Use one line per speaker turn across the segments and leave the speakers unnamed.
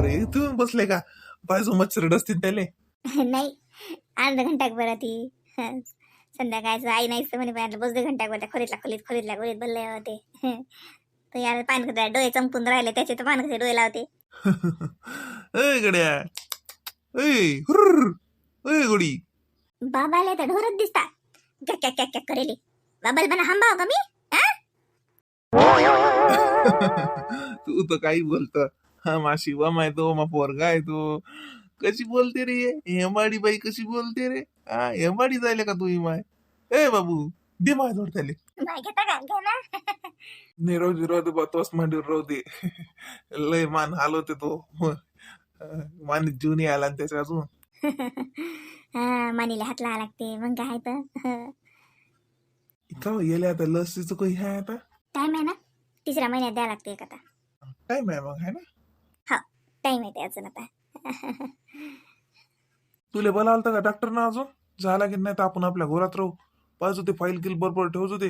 बरे तुम्ही बसले का? बाजू मच्छर डसतील त्याले.
नाही अर्धा घंटाक बरं ती. संध्याकाळचं आई नाहीच म्हणे पाहिजे बस दे घंटाक बरं खोलीतला खोलीत खोलीतल्या खोलीत बोलले होते. तर यार पान कसं डोळे चंपून राहिले त्याचे तर पान कसे डोळे लावते.
ए गड्या ए हुर्र ए गोडी.
बाबाला तर ढोरच दिसता क्या क्या क्या क्या करेली. बाबाला म्हणा हंबाव का मी?
तू तर काही बोलत. मा शिवम आहे तो मा पोरगा आहे तो. कशी बोलते रे? हेमाडी बाई कशी बोलते रे? हा हेमाडी जायले का तू माय? ए बाबू दे माय जोड त्याले.
बाय घेता का? घे ना.
नाही राहू दे राहू दे बा तोच मांडीवर राहू दे. लय मान हालवते तो. मान जीव नाही आला त्याच्या अजून.
हा मानीला हात लावा लागते. मग काय तर.
का गेले आता लसीचं काही आहे आता?
टाइम आहे ना? तिसऱ्या महिन्यात द्यावं लागते एक आता.
काय मॅम मग आहे ना?
टाइम आहे ते अजून आता.
तुला बोलावलं का डॉक्टर ना अजून? झाला की नाही तर आपण आपल्या घरात राहू. पाहिजे ते फाईल किल बरोबर ठेवतो ते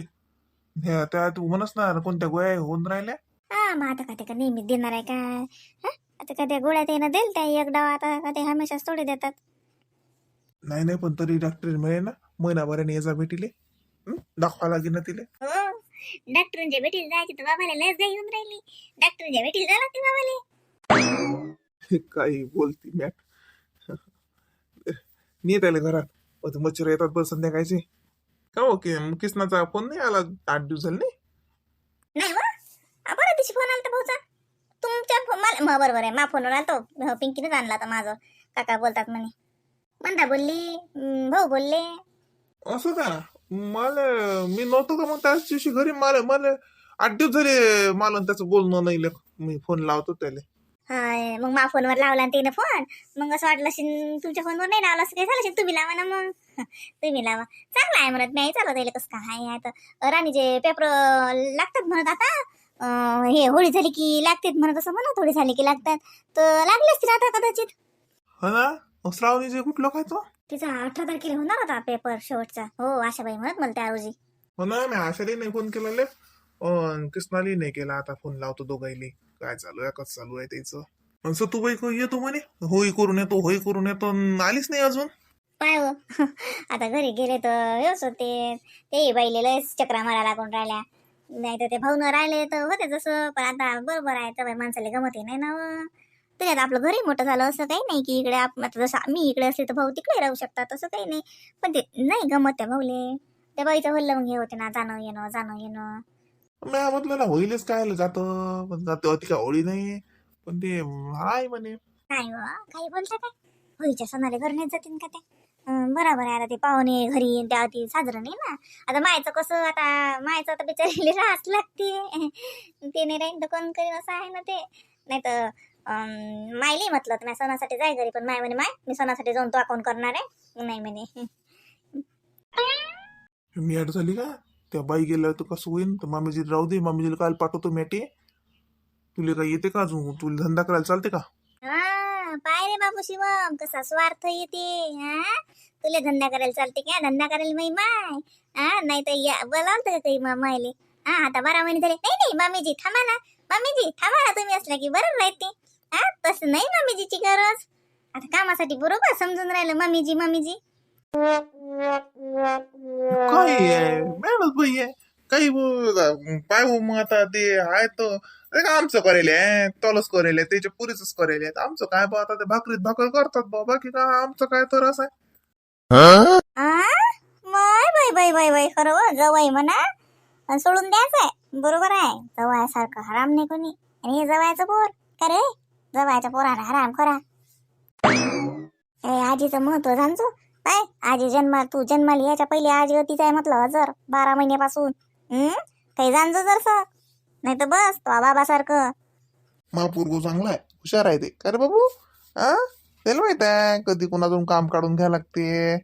हे त्या तू म्हणस ना कोणत्या गोळ्या होऊन राहिल्या?
हा मग आता का ते का नेहमी देणार आहे का? हा? आता का त्या गोळ्या त्यानं देईल त्या एक डाव आता का ते हमेशाच थोडे देतात.
नाही नाही पण तरी डॉक्टर मिळेल ना? महिनाभराने याचा भेटीले. हं? दाखवा लागेल ना तिले.
हो. डॉक्टरांच्या भेटीला जायची तर बाबाला लस घाई येऊन राहिली. डॉक्टरांच्या भेटीला जा लागते बाबाले.
काही बोलती मॅट. नाही त्याला घरात. मग ते मच्छर येतात बस संध्याकाळचे. का ओके किसनाचा फोन नाही आला? आठ दिवस झाले नाही?
आ, बरं फोन आला भाऊचा. तुमच्या मला बरोबर आहे. मा फोनवर आलतो हो, पिंकीनेच आणला होता माझं. काका बोलतात म्हणे. मंदा बोलली भाऊ बोलले.
असं का? मला मी नव्हतो का मग त्याच दिवशी घरी? मला मला आठ दिवस झाले मला त्याचं बोलणं नाही. मी फोन लावतो त्याला.
मग मा फोनवर लावला आणि तिने फोन. मग असं वाटलं असेल तुमच्या फोनवर नाही लावला असं काही झालं असेल तुम्ही लावा ना मग. तुम्ही लावा. चांगला आहे म्हणत नाही चालत येईल कसं काय आहे? आता राणीचे पेपर लागतात म्हणत आता हे होळी झाली की लागतात म्हणत असं म्हणत होळी झाली की लागतात. तर लागले असतील आता कदाचित?
हा ना? मग श्रावणीचे कुठलं काय तो?
तिचा अठरा तारखेला होणार होता पेपर शेवटचा. हो आशाबाई म्हणत मला त्याऐवजी
हो ना मी आशाली नाही फोन केला कृष्णाली नाही केला आता फोन लावतो दोघाईले. काय चालू आहे कसं चालू आहे त्याचं? अन सतूबाई को येतो म्हणे? होई करून येतो होई करून येतो आलीच नाही अजून.
पाय हो. आता घरी गेले तर हेच होते. ते बाईले लयच चक्रा मारा लागून राहिल्या. नाही तर ते भाऊ न राहिले तर होते जसं पण आता बरोबर आहे तर बाई माणसाला गमत नाही ना व. तरी आता आपलं घरी मोठं झालं असं काही नाही की इकडे आप- आता जसं मी इकडे असले तर भाऊ तिकडे राहू शकतात तसं काही नाही. पण ते नाही गमत त्या भाऊले. त्या बाईचं वल्ल मग हे होते ना जाणं येणं जाणं येणं
मी म्हटलं ना होईलच काय जातं. पण जातो ती काय होळी नाही पण ते हाय म्हणे.
काही बोलता काय? होळीच्या सणाला घर नाही जातील का ते बरोबर आहे आता ते पाहुणे घरी त्या ती साजरं नाही ना. आता मायचं कसं आता मायचं आता बिचारीला राहाच लागते. ते नाही राहीन तर कोण करीन असं आहे ना ते. नाही तर मायली म्हटलं तर मी सणासाठी जाय घरी. पण माय म्हणे माय मी सणासाठी जाऊन तो कोण करणार आहे. नाही म्हणे.
मी अड झाली का? त्या बाई गेल्यावर तर कसं होईन? तर मामीजी राहू दे मामीजीला काल पाठवतो मॅटी. तुला काय येते का अजून? तुला धंदा करायला चालते का?
हा पाय रे बाबू शिवम कसा स्वार्थ येते हा? तुला धंदा करायला चालते का? धंदा करायला माई माय हा? नाही तर या बोलावलं तर काही मामाले हा आता बारा महिने झाले. नाही नाही मामीजी थांबा ना. मामीजी थांबा ना तुम्ही असला की बरोबर राहते. हा तसं नाही मामीजीची गरज. आता कामासाठी बरोबर समजून राहिलं मामीजी मामीजी.
काय आहे मॅडम बाई आहे. काही पाय हो मग आता ते आहे तर का आमचं करेल आहे तोलच करेले त्याच्या पुरीच करेले आमचं काय बा आता ते भाकरीत भाकर करतात बा बाकी काय आमचं काय तर असं आहे.
माय बाय बाय बाय बाय खरं हो, जवाई म्हणा. सोडून द्यायचं आहे बरोबर आहे. जवायासारखं हराम नाही कोणी. आणि हे जवायचं पोर का रे? जवायच्या पोराला हराम करा. ए आजीचं महत्त्व जाणतो. काय? आजी जन्मा तू जन्माली याच्या पहिले आजी होतीच आहे म्हटलं हजर बारा महिन्यापासून. हम्म? काही जाणजो जरसं नाही तर बस तो बाबासारखं.
महापूर्व चांगला आहे हुशार आहे ते. का रे बाबू हा त्याला माहीत आहे कधी कोणातून काम काढून घ्या लागते.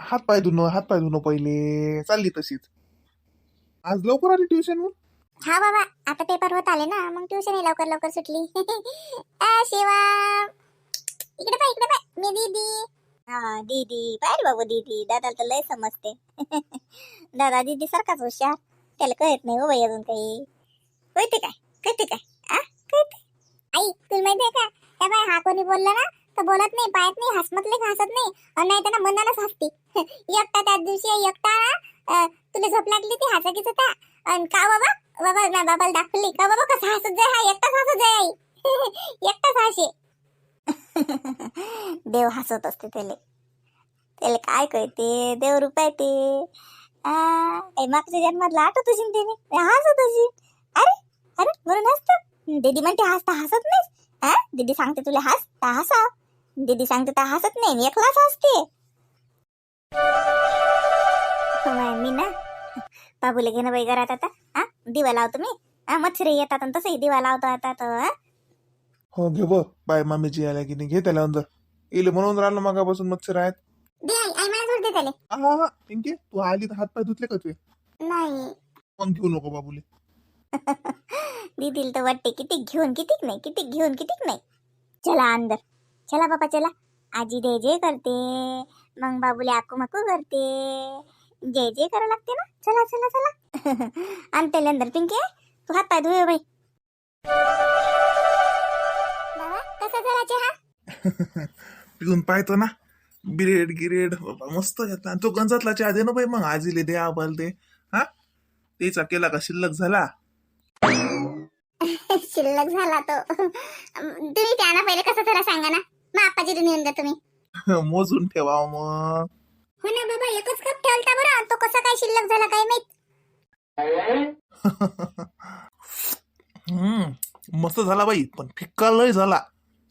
हात पाय धुणं हात पाय धुणं पहिले. चालली तशीच. आज लवकर आली ट्युशन
हा बाबा आता पेपर होत आले ना मग ट्युशन लवकर लवकर सुटली. आ शिवा. इकडे पाय इकडे पाय. मी दीदी. हा दीदी. पाय बाबू दीदी. दादाला तर लय समजते. दादा दीदी सारखाच हुशार. त्याला कळत नाही हो बाई अजून काही. कळते काय? कळते काय? आ कळते आई तुला माहिती आहे का? त्या बाय हा कोणी बोलला ना तर बोलत नाही पाहत नाही हसमतले हसत नाही? आणि नाही त्यांना मनालाच हसते. एकटा त्या दिवशी एकटा तुला झोप लागली ती हसाकीच होता. आणि का बाबा? बाबा ना बाबाला दाखवली का? बाबा कसा हसत जाय हा एकटाच हसत जाय आई एकटाच हसे देव हसत असते त्याले. त्याला काय कळते? देव रुपये ते. आ, काही मागच्या जन्मातला आठवत असेल त्याने? हसत असेल. अरे अरे म्हणून हसत. दीदी म्हणते हसता हसत नाही हा दीदी सांगते तुला हस ता हसा. दीदी सांगते तर हसत नाही आणि एकलाच हसते. मी ना बाबूला घेणं बाई घरात आता हा दिवा लावतो मी. मच्छरी येतात आणि तसंही दिवा लावतो आता तर हा?
घे बघ. बाय मामीची आल्या की नाही घे त्याला अंदर. इले म्हणून राहिलं मगापासून मच्छर आहेत.
दे आई आई मला सोड दे त्याले.
हा हा हा. पिंकी तू आली तर हात पाय धुतले का तुझे?
नाही.
मग घेऊ नको बाबूले?
दीदीला तर वाटते किती घेऊन कितीक नाही किती घेऊन कितीक नाही. चला अंदर. चला बाबा चला. आजी जय जय करते. मग बाबूले आकू माकू करते. जय जय करावं लागते ना चला चला चला. आणते अंदर पिंकी तू हात पाय धुये बाई. बाबा कसा झाला चहा?
पिऊन पाहतो ना. बिरेड गिरेड बाबा मस्त येतात तो गंजातला चहा दे ना बाई मग आजीले दे आबाल दे. हा? तेचा केला का शिल्लक झाला?
शिल्लक झाला तो. तुम्ही त्यांना पहिले कसं झाला सांगा ना. मग आपाजी तुम्ही.
मोजून ठेवा मग.
हो ना बाबा एकच कप ठेवलता बरं. तो कसा काय शिल्लक झाला काय माहीत?
हम्म मस्त झाला बाई पण फिक्का लय झाला.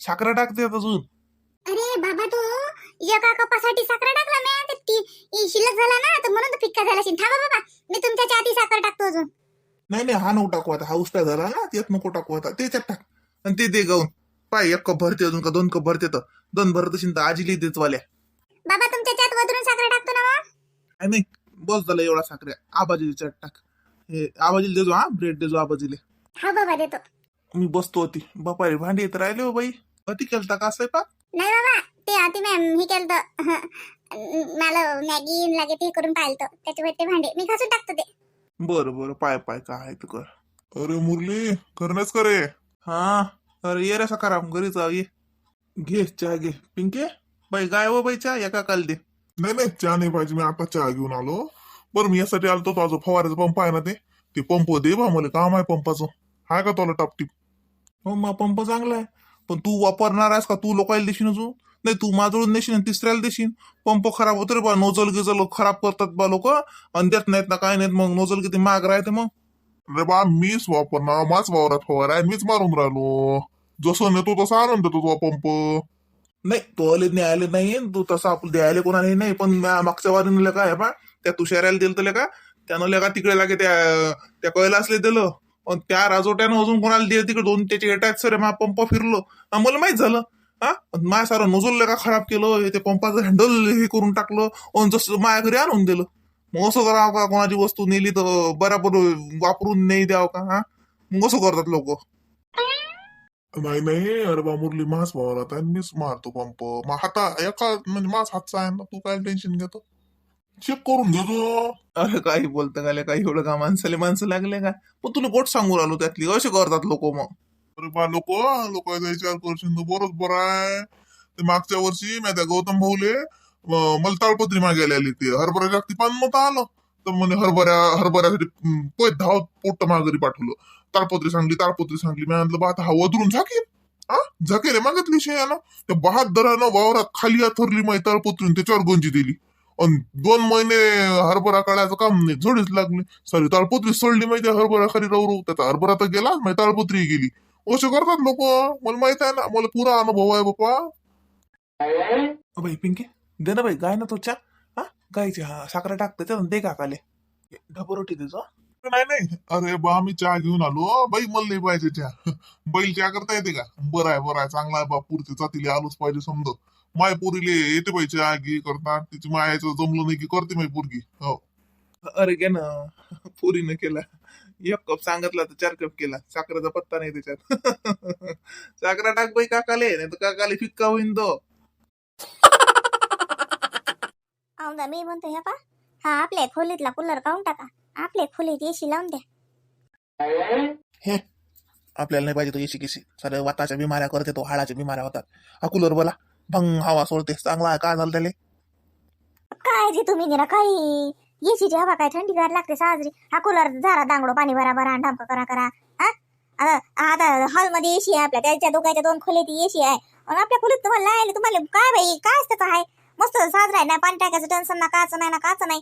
साखरा टाकते अजून.
अरे बाबा तो एका कपासाठी साखर टाकला मी. तर ती इ शिल्लक झाला ना तर म्हणून तो फिक्का झाला असेल थांबा बाबा मी तुमच्या चहाती साखर टाकतो अजून.
नाही नाही हा नको टाकू आता. हा उष्टा झाला ना त्यात नको टाकू आता. त्याच्यात टाक. आणि ते दे गाऊन पाय एक कप भरते अजून का दोन कप भरते तर. दोन भरत असेल तर आजीली देत वाल्या
बाबा तुमच्या
काय नाही? बस झालं एवढा साखऱ्या आबाजीली चट टाक. हे आबाजीला देजो हा ब्रेड देजो आबाजीले.
हा बाबा देतो.
मी बसतो होती बापारे भांडी येत राहिले हो बाई. अति केलता का स्वयंपाक?
नाही बाबा ते आती मॅम हे केलं मला मॅगी लागे ते करून पाहिलं त्याच्यावर ते भांडे. मी घासून टाकतो ते.
बरं बरं. पाय पाय काय आहे ते कर.
अरे मुरली करणच करे
हा? अरे ये रे सकाराम घरी जाऊ ये. घे चहा घे. पिंके? बाई गाय व बाई चहा. एका काल दे.
नाही नाही चहा नाही पाहिजे मी आता चहा घेऊन आलो. बरं मी यासाठी आलो तो आज फवाराचा पंप आहे ना ते. ते पंप दे बा मला काम आहे पंपाचं. हाय का तुला टापटीप?
हो मग पंप चांगला आहे. पण तू वापरणार आहेस का? तू लोकायला देशील अजून? नाही तू माझ्याकडून देशील आणि तिसऱ्याला देशील पंप खराब होतो रे बा नोजल गिजल खराब करतात बा लोक. आणि देत नाहीत ना काय नाहीत मग नोजल किती महाग राहते मग.
अरे बा मीच वापरणार माझ वावरात फवार आहे मीच मारून राहिलो. जसं नेतो तसा आणून देतो तो पंप.
नाही तो आले न्यायालय नाही तू तसं आपलं द्यायला कोणाला नाही पण मागच्या वारी नेलं काय बा त्या तुषाराला दिलं तर का त्यानं लेका तिकडे लागे त्या त्या कैलासले दिलं पण त्या राजोट्यानं अजून कोणाला दिलं तिकडे दोन त्याचे एटायत सर मा पंप फिरलो. आणि मला माहीत झालं हा माय सारं नोजल लेका खराब केलं ते पंपाचं हँडल हे करून टाकलं अन जसं माया घरी आणून दिलं. मग असं करावं का कोणाची वस्तू नेली तर बराबर वापरून नाही द्यावं का हा? मग असं करतात लोक.
नाही नाही अरे बा मुरली माझ आहे मीच मारतो पंप मा हाता एका म्हणजे माझ हातचा आहे ना तू काय टेन्शन घेतो चेक करून घेतो
अरे काही बोलतं का काही एवढं का माणसाले माणसं लागले का पण तुला गोट सांगू राहिलो त्यातली असे करतात लोक मग
अरे बा लोक लोक विचार करशील तर बरोबर आहे ते मागच्या वर्षी मी त्या गौतम भाऊले अं, मला ताळपत्री मागायला आली ते हरभरा जागती पान नव्हतं आलं तर म्हणे हरभऱ्या हरभऱ्यासाठी अं, पै धाव पोट्ट माघारी पाठवलं ताळपत्री सांगली ताळपत्री सांगली. मी म्हणलं बा आता हा वधरून झाकेल हा झाकेल मागितली शेयानं त्या बहादरानं वावरात खाली थरली माही ताळपत्रीन त्याच्यावर गोंजी दिली. आणि दोन महिने हरभरा काढायचं काम नाही. झोडीच लागली. सॉरी ताळपत्री सोडली माहिती हरभरा खाली राहू त्याचा हरभरा तर गेला माहिती ताळपत्री गेली. असे करतात लोक. मला माहीत आहे ना मला पुरा अनुभव आहे बाप्पा.
भाई बाई पिंके दे ना बाई गाय ना तो चा हा गायची हा साखर टाकते दे का काले ढबरोटी देतो
नाही नाही. अरे बा मी चहा घेऊन आलो. बाई मला नाही पाहिजे चहा. बैल चहा करता येते का? बरं आहे बरं आहे. चांगला आहे बा पुरते जातीले आलोच पाहिजे समज. माय पोरीले येते बाई चहा घे करतात तिची मायाचं जमलं नाही की करते माई पोरगी. हो.
अरे गे ना. पुरीनं केला. एक कप सांगितला तर चार कप केला. साखरेचा पत्ता नाही त्याच्यात. साखरा टाक बाई काकाले नाही तर काकाले फिक्का होईन तो.
मी म्हणतो ह्या पा हा आपल्या खोलीतला कूलर काढून टाका. आपल्या खोलीत एसी लावून द्या.
हे आपल्याला नाही पाहिजे तो एसी केसी सारे वाताच्या बिमाऱ्या करते तो हाडाच्या बिमाऱ्या होतात. हा कूलर बोला. भंग हवा सोडते चांगला आहे काय झालं त्याले?
काय जे तुम्ही निरा काही. येशीची हवा काय थंडीगार लागते साजरी. हा कूलर झारा दांगडो पाणी भरा भरा ढांप करा करा. हा? आता हॉलमध्ये एसी आहे आपल्या. त्याच्या दोघांच्या दोन खोलीत एसी आहे. आपल्या खोलीत तुम्हाला आली तुम्हाला काय बाई? काय असतं आहे? मस्त साजरा आहे ना पाणी टाकायचं टेन्शन ना काच नाही ना काच नाही.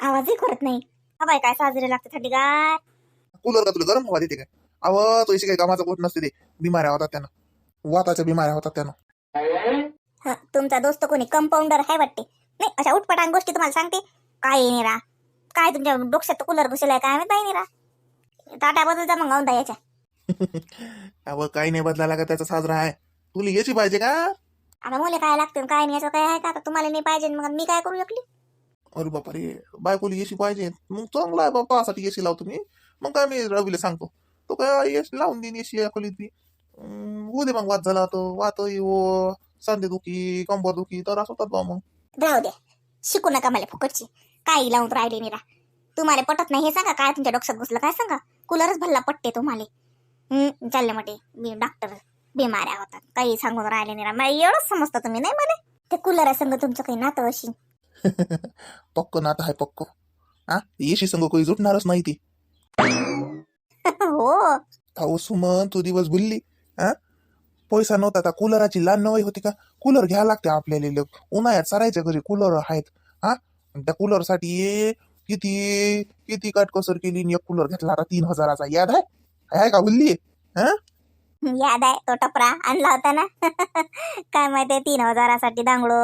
आवाजही करत नाही. हा बाई काय साजरी लागते थंडीगार.
कूलर का तुला गरम हवा देते काय अव तो एसी काही कामाचा गोट नसते ते. बिमाऱ्या होतात त्यानं. वाताच्या बिमाऱ्या होतात त्यानं.
हं, तुमचा दोस्त कोणी कंपाऊंडर आहे वाटते? नाही अशा उठपटांग गोष्टी तुम्हाला सांगते. काय आहे निरा? काय तुमच्या डोक्यात कूलर घुसलाय काय माहीत बाई निरा? टाटा बदलचा मग औंधा याच्या.
अव काही नाही बदलायला का त्याचा साजरा आहे. तुला याची पाहिजे का?
आता मुले काय लागते काय नाही याचं काय आहे का? आता तुम्हाला नाही पाहिजे मग मी काय करू शकली?
अरे बापा रे बायकोला एसी पाहिजे. मग चांगला आहे बाबा साठी एसी लावतो मी. मग काय मी रवीला सांगतो. तो काय एसी लावून देईन एसी या खोलीत बी. होऊ दे मग वाद झाला तो. वात येऊ सांधे दुखी कंबर दुखी तर असं होतात बा मग.
राहू द्या शिकू नका मला फुकटची. काही लावून राहिले निरा तुम्हाला पटत नाही हे सांगा? काय तुमच्या डोक्यात घुसलं काय सांगा? कूलरच भल्ला पटते तुम्हाला. हम्म चालले मोठे. मी डॉक्टर बिमाऱ्या होतात. काही सांगून राहिले मला एवढंच समजतं तुम्ही. नाही मला ते कूलर संग तुमचं काही नातं अशी.
पक्क नातं आहे पक्क. हा एसी संग काही जुटणारच नाही ती.
हो.
अहो सुमन तू दिवस भुलली. हा पैसा नव्हता त्या कूलराची लहान नवई होती का? कूलर घ्यायला लागते आपल्याला लोक उन्हाळ्यात सरायच्या घरी कूलर आहेत. हा आणि त्या कूलरसाठी किती किती काटकसर केली आणि एक कूलर घेतला आता तीन हजाराचा. याद आहे? आहे का भुलली? हा
याद आहे तो टपरा आणला होता ना. काय माहितीये तीन हजारासाठी दांगडो.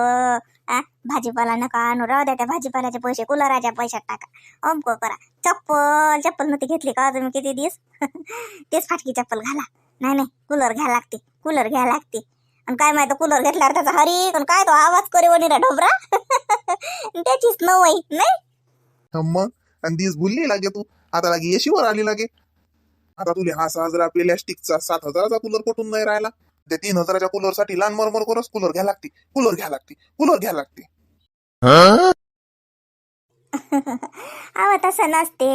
भाजीपाला नका आणू राहू द्या त्या भाजीपाल्याचे पैसे कुलराच्या पैशात टाका. अमको करा. चप्पल चप्पल नव्हती घेतली का तुम्ही किती दिवस? तेच फाटकी चप्पल घाला. नाही नाही कूलर घ्या लागते कूलर घ्यायला लागते. आणि काय माहिती कूलर घेतल्यावर त्याचा हरी काय तो आवाज करे वनिरा ढोबरा. त्याचीच नवई नाही?
मग आणि दिस भुलली लागे तू. आता लागे येशीवर आली लागे. आता तुले हा सहा हजार प्लॅस्टिकचा सात हजाराचा कूलर पटून नाही राहिला. त्या तीन हजाराच्या कूलरसाठी लहान मरमर करस कूलर घ्या लागते. कूलर घ्या लागते. कूलर घ्या लागते.
अहो तसं नसते.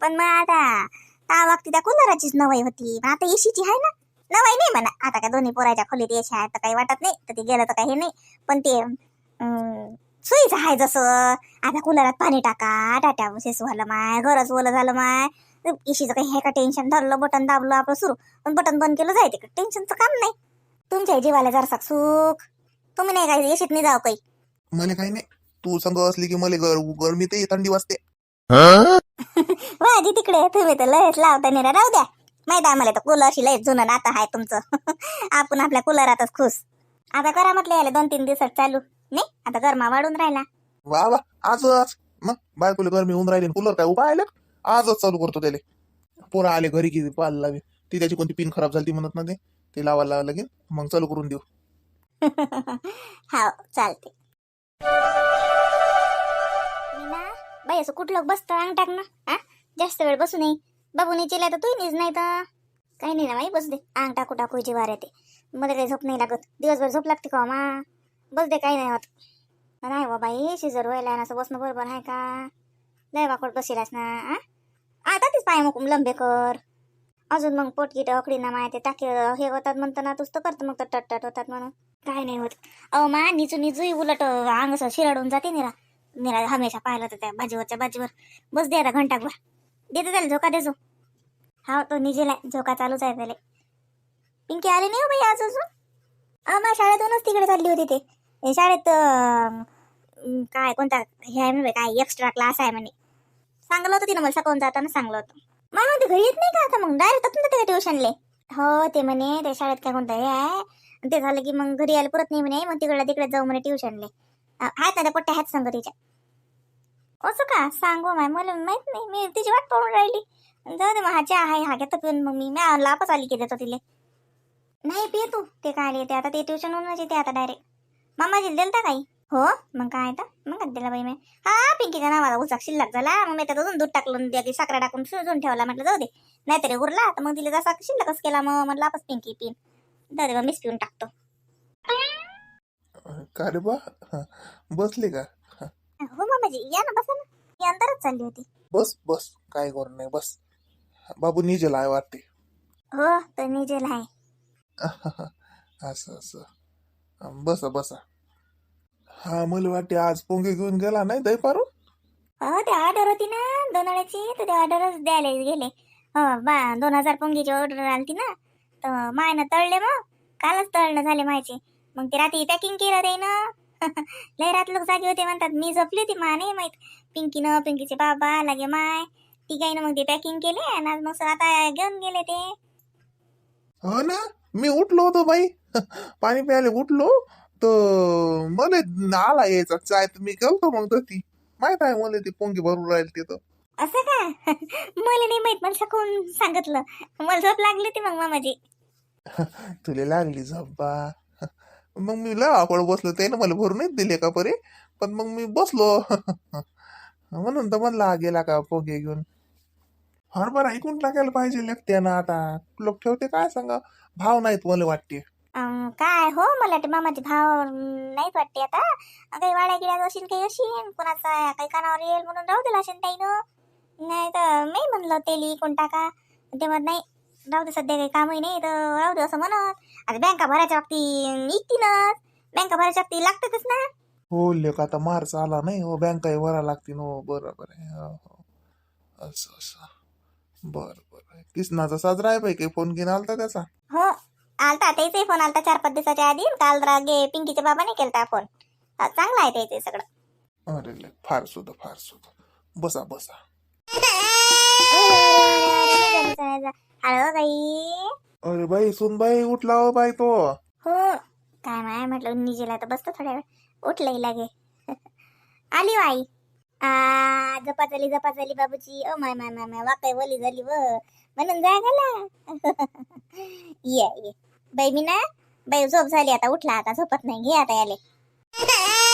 पण मग आता त्या बाबतीत त्या कुलराचीच नवाई होती. पण आता एसीची आहे ना? नवाई नाही म्हणा. आता काय दोन्ही पोराच्या खोलीत एसी आहे तर काही वाटत नाही. तर ते गेलं तर काही नाही. पण ते अं, सोयीचं आहे जसं. आता कुलरात पाणी टाका टाट्या शेस झालं माय घरच ओलं झालं माय. एशीचं काही आहे का टेन्शन धरलं बटन दाबलं आपलं सुरू. पण बटन बंद केलं जायते का? टेन्शनचं काम नाही. तुमच्या जीवाला जरासा सुख. तुम्ही नाही काय एशीत नाही जाऊ काही.
मला काही नाही. तू संग असली की मला गर गरमी ते थंडी वाजते.
वाजी तिकडे. तुम्ही तर लयच लावता नाही राहू द्या. माहिती आम्हाला तर कूलरशी लयच जुनं नातं आहे तुमचं. आपण आपल्या कुलरातच खुश. आता करा म्हटलं याला दोन तीन दिवसात चालू. नाही आता गरमा वाढून राहिला.
वा वा. आजच. मग बायकोला गरमी होऊन राहिली कूलर काय उभा आहे आजच चालू करतो त्याले. पोरं आले घरी की पाल लावे ती त्याची कोणती पिन खराब झाली ती म्हणत ना ते. ते लावायला लागेल. मग चालू करून देऊ.
हा चालते बाई असं कुठलं बसतं अंग टाक ना हा? जास्त वेळ बसू नये. बाबू नाही तर तू नाहीच नाही तर. काही नाही ना बाई बस दे. अंग टाकू टाकू जीवार येते मध्ये काही झोप नाही लागत. दिवसभर झोप लागते का हो, मा? बस दे काही नाही होत. नाही बा बाई शिजर व्हायला असं बसणं बरोबर आहे का? लय वाकड बसिलास ना आ? आता तेच पाय मग लंबे कर. अजून मग पोटकीट अकडी ना माय ते टाके हे होतात म्हणतो ना तू तर करतो मग तर टट होतात म्हणून. काय नाही होत. अहो मा निचू निचू उलट अंग शिराडून जाते निरा. निरा हमेशा पाहिलं तर त्या भाजीवरच्या भाजीवर बस दे आता घंटाभर. देते त्याला झोका देजो हा तो निजेलाय झोका चालूच आहे त्याला पिंकी आले नाही हो बाई आज अजून? अहो शाळेतूनच तिकडे चालली होती ते. हे शाळेत काय कोणता हे आहे म्हणे काय एक्स्ट्रा क्लास आहे म्हणे. सांगलं होतं तिनं मला सकाळून जाताना सांगलं होतं. मला म्हणते घरी येत नाही का आता मग? डायरेक्ट जाते ट्युशनले हो ते म्हणे त्या शाळेत काय कोणतं हे आहे? ते झालं की मग घरी यायला परत नाही म्हणे मग तिकडे तिकडे जाऊ म्हणे ट्युशनले आहेत ना त्या पट्ट्या आहेत सांग तिच्या. असं का? सांगू माय मला माहीत नाही. मी तिची वाट पाहून राहिली. जाऊ दे मग हाच्या आहे हा घेतो पिऊन मग मी. मी लापच आली की देतो तिले. नाही पिये तू. ते काय येते आता ते ट्युशन होऊनच येते आता डायरेक्ट मामा दिलता काही? हो? मग काय आता? मग काय दिला बाई. मी हा पिंकीच्या नावाला उचाक शिल्लक झाला. मग मी त्यात अजून दूध टाकलं त्या साखरा टाकून शिजून ठेवला. म्हटलं जाऊ दे. नाहीतरी उरला. तर मग तिला जसा शिल्लकच केला. मग म्हटलं वापस पिंकी पिन. जाऊ दे मग मीच पिऊन टाकतो.
का रे बा? बसले का?
हो. मामाजी या ना बसा ना. मी अंतरच चालली होती.
बस बस. काय करू नाही बस. बाबू निजेला आहे वाटते.
हो तो निजेल आहे.
असं असं. बसा बसा. हा मला वाटते आज पोंगे घेऊन गेला नाही दही पारून?
हो ते ऑर्डर होती ना दोन वेळेची तर ते ऑर्डरच द्यायला गेले. हो बा दोन हजार पोंगीची ऑर्डर आलती ना. तर मायनं तळले मग कालच तळणं झाले मायचे. मग ते रात्री पॅकिंग केलं ते ना. लय रात लोक जागे होते म्हणतात. मी झोपली होती मा नाही माहीत. पिंकीनं पिंकीचे बाबा लागे माय. तिघाईनं मग ते पॅकिंग केले आणि आज मग आता घेऊन गेले ते.
हो ना? मी उठलो होतो बाई. पाणी प्यायला उठलो. तर मला आला यायचा चाय तर मी गेलतो मग तर ती माहीत आहे मला ती पोंगी भरून राहील तिथं
असं का? मला नाही माहीत मला सकाळून सांगितलं. मला झोप लागली होती मग मामाजी.
तुला लागली झब्बा मग मी लय आकड बसलो त्यानं मला भरूनच दिले का परे पण मग मी बसलो. म्हणून तर म्हणला गेला का पोगे घेऊन? हरभरा ऐकून टाकायला पाहिजे ना आता. लोक ठेवते काय सांगा? भाव नाहीत मला वाटते.
काय हो मला वाटते मामाचे भाव अं, नाहीत वाटते आता. काही वाड्या गिड्यात असेल काही असेल कोणाचा काही कानावर येईल म्हणून राहू दिला असेल ताईनं. नाही तर मी म्हणलं तेली कोण टाका ते म्हणत नाही राहू दे सध्या काही कामही नाही तर राहू दे असं म्हणत. आता बँका भरायच्या बाबतीत निघतीनच बँका भरायच्या बाबतीत लागतातच ना.
हो लेख आता मार्च आला नाही हो. बँका भरा लागतील हो. बरोबर आहे हो, हो. असं असं. बरं बरं. किसनाचा साजरा आहे काही फोन घेऊन आलता त्याचा?
हो. आलता त्याचाही फोन आलता चार पाच दिवसाच्या आधी. काल रागे पिंकीच्या बाबाने केलता फोन हा, चांगला आहे त्याचे सगळं.
अरे ले फार सुद्धा फार सुद्धा बसा बसा.
हॅलो बाई.
अरे बाई सुन बाई उठला हो बाई तो.
हो. काय माय म्हटलं निजेला तर बसतो थोड्या वेळ. उठलंही लागे. आली हो आई. आ जपा झाली जपा झाली बाबूची ओ माय माय माय माय वाकाय वली झाली व. म्हणून जाय गेला ये ये. बाई मी ना बाई झोप झाली आता. उठला आता झोपत नाही. घे आता याले.